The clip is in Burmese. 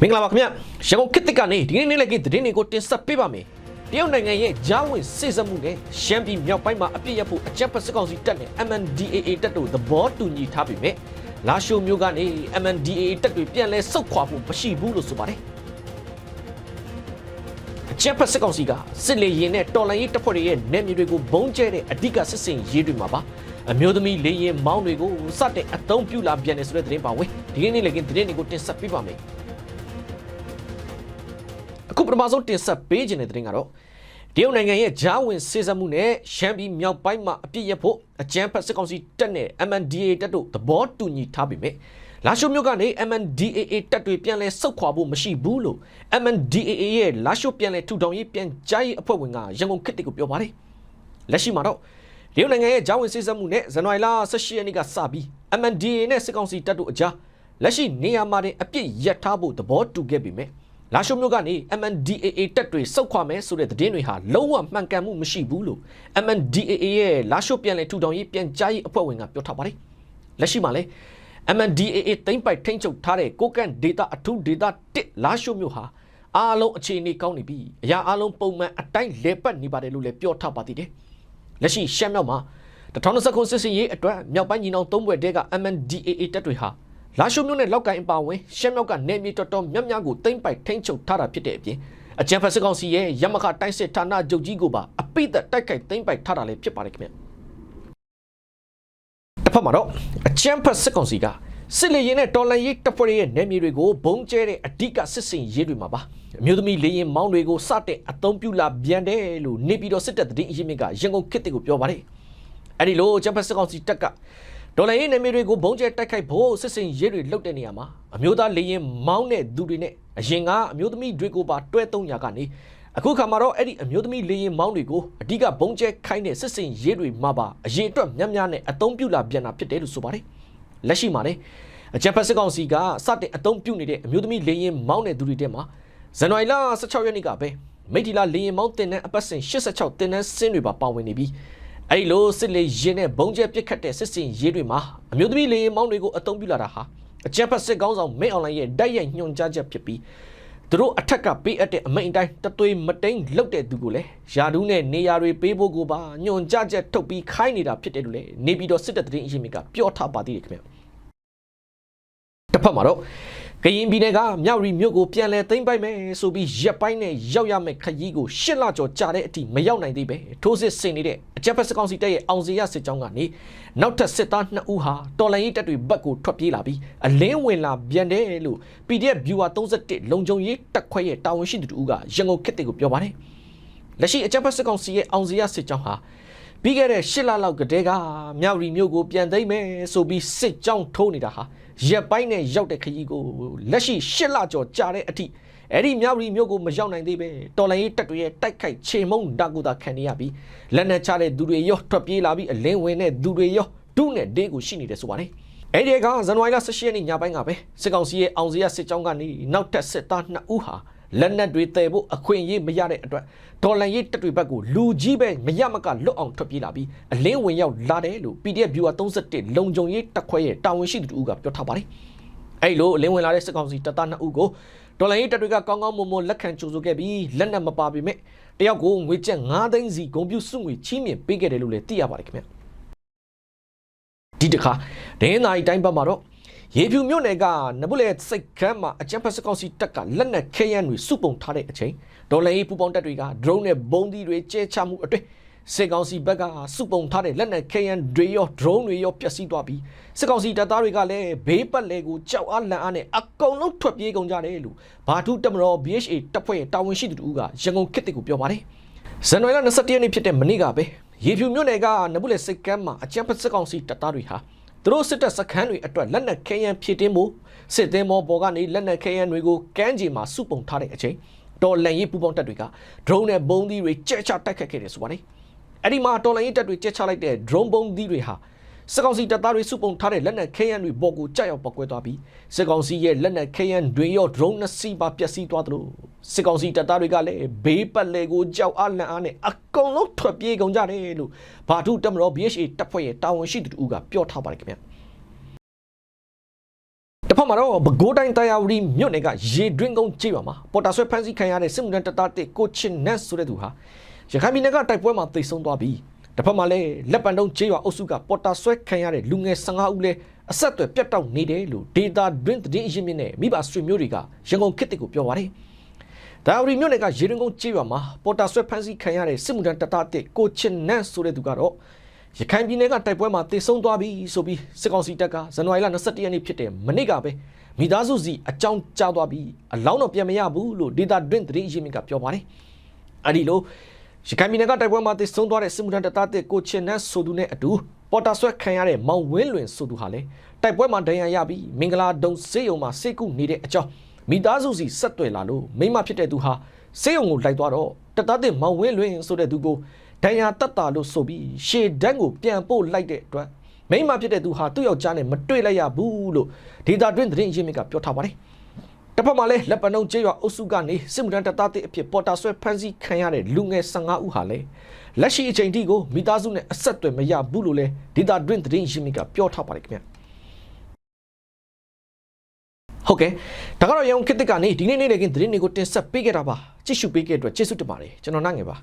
မင်္ဂလာပါခင်ဗျရန်ကုန်ခေတ်သစ်ကနေဒီနေ့နေ့လည်ကသတင်းတွေကိုတင်ဆက်ပေးပါမယ်တရုတ်နိုင်ငံရဲ့ဂျားဝင်စစ်စမှုနဲ့ရှမ်းပြည်မြောက်ပိုင်းမှာအပြစ်ရဖို့အကြမ်းဖက်စစ်ကောင်စီတပ်နဲ့ MNDAA တပ်တို့သဘောတူညီထားပြီမြဲလာရှိုမျိုးကနေ MNDAA တပ်တွေပြန်လဲဆုတ်ခွာဖို့မရှိဘူးလို့ဆိုပါတယ်အကြမ်းဖက်စစ်ကောင်စီကစစ်လေရင်နဲ့တော်လန်ရေးတပ်ဖွဲ့တွေရဲ့နယ်မြေတွေကိုဘုံကျဲတဲ့အဓိကစစ်စင်ရေးတွေမှာပါအမျိုးသမီးလေရင်မောင်းတွေကိုစတဲ့အသုံးပြုလာပြန်တယ်ဆိုတဲ့သတင်းပါဝင်ဒီနေ့နေ့လည်းကသတင်းတွေကိုတင်ဆက်ပေးပါမယ် အခုပထမဆုံးတင်ဆက်ပေးခြင်းတဲ့သတင်းကတော့တရုတ်နိုင်ငံရဲ့ဂျားဝင်စေစမှုနဲ့ရှမ်းပြည်မြောက်ပိုင်းမှာအပြစ်ရဖို့အကြမ်းဖက်စစ်ကောင်စီတပ်နဲ့ MNDAA တပ်တို့သဘောတူညီထားပြီမြဲလာရှိုမြို့ကနေ MNDAA တပ်တွေပြန်လဲဆုတ်ခွာဖို့မရှိဘူးလို့ MNDAA ရဲ့လာရှိုပြန်လဲထူထောင်ရေးပြန်ကြားရေးအဖွဲ့ဝင်ကရန်ကုန်ခေတ်တစ်ကိုပြောပါတယ်လက်ရှိမှာတော့တရုတ်နိုင်ငံရဲ့ဂျားဝင်စေစမှုနဲ့ဇန်နဝါရီလ18ရက်နေ့ကစပြီး MNDAA နဲ့စစ်ကောင်စီတပ်တို့အကြားလက်ရှိနေရာမှာတင်အပြစ်ရပ်ထားဖို့သဘောတူခဲ့ပြီမြဲ လာရှုံမျိုးကနေ MNDAA တက်တွေစုတ်ခွာမယ်ဆိုတဲ့သတင်းတွေဟာလုံးဝမှန်ကန်မှုမရှိဘူးလို့ MNDAA ရဲ့လာရှုပြန်လည်ထူထောင်ရေးပြန်ကြားရေးအဖွဲ့ဝင်ကပြောထားပါတယ်။လက်ရှိမှာလဲ MNDAA တိမ့်ပိုက်ထိန်းချုပ်ထားတဲ့ကိုကန့်ဒေတာအထူးဒေတာ1လာရှုမျိုးဟာအားလုံးအခြေအနေကောင်းနေပြီအရာအားလုံးပုံမှန်အတိုင်းလဲပတ်နေပါတယ်လို့လည်းပြောထားပါသေးတယ်။လက်ရှိရှမ်းမြောက်မှာ2019စစ်စင်ရေးအတွက်မြောက်ပိုင်းညီနောင်သုံးဘွဲ့တဲက MNDAA တက်တွေဟာ လာရှုမျိုးနဲ့လောက်ကိုင်းအပါဝင်ရှမ်းမြောက်ကနေမြေတော်တော်များများကိုတိမ့်ပိုက်ထိန်းချုပ်ထားတာဖြစ်တဲ့အပြင်အကြံဖက်စစ်ကောင်စီရဲ့ရမခတိုင်းစစ်ဌာနချုပ်ကြီးကိုပါအပိသက်တိုက်ခိုက်သိမ့်ပိုက်ထားတာလည်းဖြစ်ပါတယ်ခင်ဗျတစ်ဖက်မှာတော့အကြံဖက်စစ်ကောင်စီကစစ်လေရင်နဲ့တော်လန်ရေးတပ်ဖွဲ့ရဲ့နယ်မြေတွေကိုဘုံကျဲတဲ့အဓိကစစ်စင်ရေးတွေမှာပါအမျိုးသမီးလေရင်မောင်းတွေကိုစတဲ့အသုံးပြုလာပြန်တယ်လို့နေပြည်တော်စစ်တပ်တည်အရင်မြစ်ကရန်ကုန်ခေတ်တွေကိုပြောပါတယ်အဲ့ဒီလိုအကြံဖက်စစ်ကောင်စီတပ်က ဒေါ်လာရေးနယ်မြေတွေကိုဘုံကျဲတိုက်ခိုက်ဖို့စစ်စင်ရေးတွေလှုပ်တဲ့နေရာမှာအမျိုးသားလေရင်မောင်းတဲ့သူတွေနဲ့အရင်ကအမျိုးသမီးတွေကိုပါတွဲသုံးရာကနေအခုခါမှာတော့အဲ့ဒီအမျိုးသမီးလေရင်မောင်းတွေကိုအဓိကဘုံကျဲခိုင်းတဲ့စစ်စင်ရေးတွေမှာပါအရင်အတွက်များများနဲ့အသုံးပြုလာပြန်တာဖြစ်တယ်လို့ဆိုပါတယ်လက်ရှိမှာလည်းအကြံဖက်စစ်ကောင်စီကစတဲ့အသုံးပြုနေတဲ့အမျိုးသမီးလေရင်မောင်းတဲ့သူတွေတဲမှာဇန်နဝါရီလ16ရက်နေ့ကပဲမိထီလာလေရင်မောင်းတင်တဲ့အပတ်စဉ်86တင်တဲ့စင်းတွေပါပါဝင်နေပြီး အဲ့လိုစစ်လေရင်နဲ့ဘုံကျဲပစ်ခတ်တဲ့စစ်စင်ရေးတွေမှာအမျိုးသမီးလေရင်မောင်းတွေကိုအသုံးပြုလာတာဟာအကြံဖက်စစ်ကောင်းဆောင်မင်းအွန်လိုင်းရဲ့တိုက်ရိုက်ညွှန်ကြားချက်ဖြစ်ပြီးသူတို့အထက်ကပေးအပ်တဲ့အမိန့်အတိုင်းတသွေးမတိန်လောက်တဲ့သူကိုလည်းယာဒူးနဲ့နေရာတွေပေးဖို့ကိုပါညွှန်ကြားချက်ထုတ်ပြီးခိုင်းနေတာဖြစ်တယ်လို့လည်းနေပြည်တော်စစ်တပ်တရင်အရင်ကပြောထားပါသေးတယ်ခင်ဗျတစ်ဖက်မှာတော့ ကရင်ပြည်နယ်ကမြောက်ရီမြို့ကိုပြန်လဲသိမ်းပိုက်မယ်ဆိုပြီးရက်ပိုင်းနဲ့ရောက်ရမယ့်ခရီးကိုရှစ်လကျော်ကြာတဲ့အထိမရောက်နိုင်သေးပဲထိုးစစ်ဆင်နေတဲ့အကြက်ဖက်စကောင်စီတပ်ရဲ့အောင်စီရစစ်ကြောင်းကနေနောက်ထပ်စစ်သား2ဦးဟာတော်လန်ရေးတပ်တွေဘက်ကိုထွက်ပြေးလာပြီးအလင်းဝင်လာပြန်တယ်လို့ PDF Viewer 31လုံခြုံရေးတပ်ခွဲရဲ့တာဝန်ရှိသူတူကရန်ကုန်ခေတ်တွေကိုပြောပါတယ်လက်ရှိအကြက်ဖက်စကောင်စီရဲ့အောင်စီရစစ်ကြောင်းဟာ ပြီးခဲ့တဲ့၈လလောက်ကတည်းကမြောက်ရီမြို့ကိုပြန်သိမ်းမယ်ဆိုပြီးစစ်ကြောင်းထိုးနေတာဟာရက်ပိုင်းနဲ့ရောက်တဲ့ခရီးကိုလက်ရှိ၈လကျော်ကြာတဲ့အထိအဲ့ဒီမြောက်ရီမြို့ကိုမရောက်နိုင်သေးပဲတော်လိုင်းရေးတပ်တွေရဲ့တိုက်ခိုက်ချေမှုန်းတာကူတာခံနေရပြီးလက်နက်ချတဲ့သူတွေရောထွက်ပြေးလာပြီးအလင်းဝင်တဲ့သူတွေရောဒုနဲ့ဒေးကိုရှိနေတယ်ဆိုပါတယ်အဲ့ဒီကဇန်နဝါရီလ18ရက်နေ့ညပိုင်းကပဲစစ်ကောင်စီရဲ့အောင်စရစစ်ကြောင်းကနေနောက်ထပ်စစ်သား2ဦးဟာ လက်နက်တွေတည်ဖို့အခွင့်အရေးမရတဲ့အတွက်ဒေါ်လန်ရေးတပ်တွေဘက်ကိုလူကြီးပဲမရမကလွတ်အောင်ထွက်ပြေးလာပြီးအလင်းဝင်ရောက်လာတယ်လို့ PDF Viewer 31လုံခြုံရေးတပ်ခွဲရဲ့တာဝန်ရှိသူတူကပြောထားပါတယ်။အဲ့လိုအလင်းဝင်လာတဲ့စစ်ကောင်စီတပ်သား2ဦးကိုဒေါ်လန်ရေးတပ်တွေကကောင်းကောင်းမွန်မွန်လက်ခံကြိုဆိုခဲ့ပြီးလက်နက်မပါပေမဲ့တယောက်ကိုငွေကျပ်9သိန်းစီဂုံပြူစုငွေချီးမြှင့်ပေးခဲ့တယ်လို့လည်းသိရပါတယ်ခင်ဗျ။ဒီတခါဒင်းနိုင်တိုင်းဘက်မှာတော့ ရေဖြူမြို့နယ်ကနဘုလေစိတ်ခမ်းမှာအကြံဖက်စကောင်စီတပ်ကလက်နက်ခဲယမ်းတွေစုပုံထားတဲ့အချိန်ဒေါ်လာရေးပူပေါင်းတပ်တွေက drone နဲ့ဘုံသီးတွေကျဲချမှုအတွင်းစစ်ကောင်စီဘက်ကစုပုံထားတဲ့လက်နက်ခဲယမ်းတွေရော drone တွေရောပျက်စီးသွားပြီးစစ်ကောင်စီတပ်သားတွေကလည်းဘေးပတ်လေကိုကြောက်အားလန့်အားနဲ့အကုန်လုံးထွက်ပြေးကုန်ကြတယ်လို့ဘာထုတမတော် BHA တပ်ဖွဲ့ရဲ့တာဝန်ရှိသူတို့ကရန်ကုန်ခေတ်တစ်ကိုပြောပါတယ်ဇန်နဝါရီလ21ရက်နေ့ဖြစ်တဲ့မနေ့ကပဲရေဖြူမြို့နယ်ကနဘုလေစိတ်ကမ်းမှာအကြံဖက်စစ်ကောင်စီတပ်သားတွေဟာ သူတို့စစ်တပ်စခန်းတွေအတွက်လက်နက်ခဲယမ်းဖြည့်တင်းမှုစစ်သည်မောပေါ်ကနေလက်နက်ခဲယမ်းတွေကိုကမ်းခြေမှာစုပုံထားတဲ့အချိန်တော်လန်ရေးပူပေါင်းတပ်တွေက drone နဲ့ဘုံသီးတွေကြက်ချတိုက်ခတ်ခဲ့တယ်ဆိုပါတယ်အဲ့ဒီမှာတော်လန်ရေးတပ်တွေကြက်ချလိုက်တဲ့ drone ဘုံသီးတွေဟာ စစ်ကောင်စီတပ်သားတွေစုပုံထားတဲ့လက်နက်ခဲယမ်းတွေပေါ်ကိုကြောက်ရောက်ပောက်ကွဲသွားပြီးစစ်ကောင်စီရဲ့လက်နက်ခဲယမ်းတွေရော drone နှစ်စီးပါပျက်စီးသွားသလိုစစ်ကောင်စီတပ်သားတွေကလည်းဘေးပတ်လေကိုကြောက်အားလန့်အားနဲ့အကုန်လုံးထွက်ပြေးကုန်ကြတယ်လို့ဘာထုတမတော် BHA တပ်ဖွဲ့ရဲ့တာဝန်ရှိသူတို့ကပြောထားပါတယ်ခင်ဗျတစ်တစ်ဖက်မှာတော့ပဲခူးတိုင်းတရားဝတီမြို့နယ်ကရေတွင်းကုန်းကျေးရွာမှာပေါ်တာဆွဲဖမ်းဆီးခံရတဲ့စစ်မှုထမ်းတပ်သားတစ်ကိုချင်းနတ်ဆိုတဲ့သူဟာရခိုင်ပြည်နယ်ကတိုက်ပွဲမှာတိတ်ဆုံးသွားပြီး တစ်ဖက်မှာလည်းလက်ပံတုံးကျေးရွာအုပ်စုကပေါ်တာဆွဲခံရတဲ့လူငယ်15ဦးလည်းအဆက်အသွယ်ပြတ်တောက်နေတယ်လို့ဒေတာတွင်းသတင်းအရင်းမြစ်နဲ့မိဘဆွေမျိုးတွေကရန်ကုန်ခေတ်တစ်ကိုပြောပါတယ်။ဒါဝရီမြို့နယ်ကရေတွင်းကုန်းကျေးရွာမှာပေါ်တာဆွဲဖမ်းဆီးခံရတဲ့စစ်မှုထမ်းတပ်သားတစ်ကိုချင်းနတ်ဆိုတဲ့သူကတော့ရခိုင်ပြည်နယ်ကတိုက်ပွဲမှာတေဆုံးသွားပြီဆိုပြီးစစ်ကောင်စီတပ်ကဇန်နဝါရီလ22ရက်နေ့ဖြစ်တဲ့မနေ့ကပဲမိသားစုစီအကြောင်းကြားသွားပြီးအလောင်းတော့ပြန်မရဘူးလို့ဒေတာတွင်သတင်းအရင်းမြစ်ကပြောပါတယ်။အဲဒီလို ရခိုင်ပြည်နယ်ကတိုက်ပွဲမှာတေဆုံးသွားတဲ့စစ်မှုထမ်းတပ်သားတဲ့ကိုချင်နတ်ဆိုသူနဲ့အတူပေါ်တာဆွဲခံရတဲ့မောင်ဝင်းလွင်ဆိုသူဟာလေတိုက်ပွဲမှာဒဏ်ရာရပြီးမင်္ဂလာဒုံစေယုံမှာစေကုနေတဲ့အကြောင်းမိသားစုစီဆက်သွယ်လာလို့မိမဖြစ်တဲ့သူဟာစေယုံကိုလိုက်သွားတော့တပ်သားတဲ့မောင်ဝင်းလွင်ဆိုတဲ့သူကိုဒဏ်ရာတက်တာလို့ဆိုပြီးရှေဒန်းကိုပြန်ပို့လိုက်တဲ့အတွက်မိန်းမဖြစ်တဲ့သူဟာသူ့ယောက်ျားနဲ့မတွေ့လိုက်ရဘူးလို့ဒေတာတွင်သတင်းရင်းမြစ်ကပြောထားပါတယ်။ တစ်ဖက်မှာလည်းလက်ပံတုံးကျေးရွာအုပ်စုကနေစစ်မှုထမ်းတပ်သားတဲ့အဖြစ်ပေါ်တာဆွဲဖမ်းဆီးခံရတဲ့လူငယ်15ဦးဟာလည်းလက်ရှိအချိန်ထိကိုမိသားစုနဲ့အဆက်အသွယ်မရဘူးလို့လည်းဒေတာတွင်သတင်းရင်းမြစ်ကပြောထားပါတယ်ခင်ဗျာ။ဟုတ်ကဲ့ဒါကတော့ရန်ကုန်ခေတ်သစ်ကနေဒီနေ့နေ့လည်ကင်းသတင်းတွေကိုတင်ဆက်ပေးခဲ့တာပါကြည့်ရှုပေးခဲ့တဲ့အတွက်ကျေးဇူးတင်ပါတယ်ကျွန်တော်နိုင်ငယ်ပါ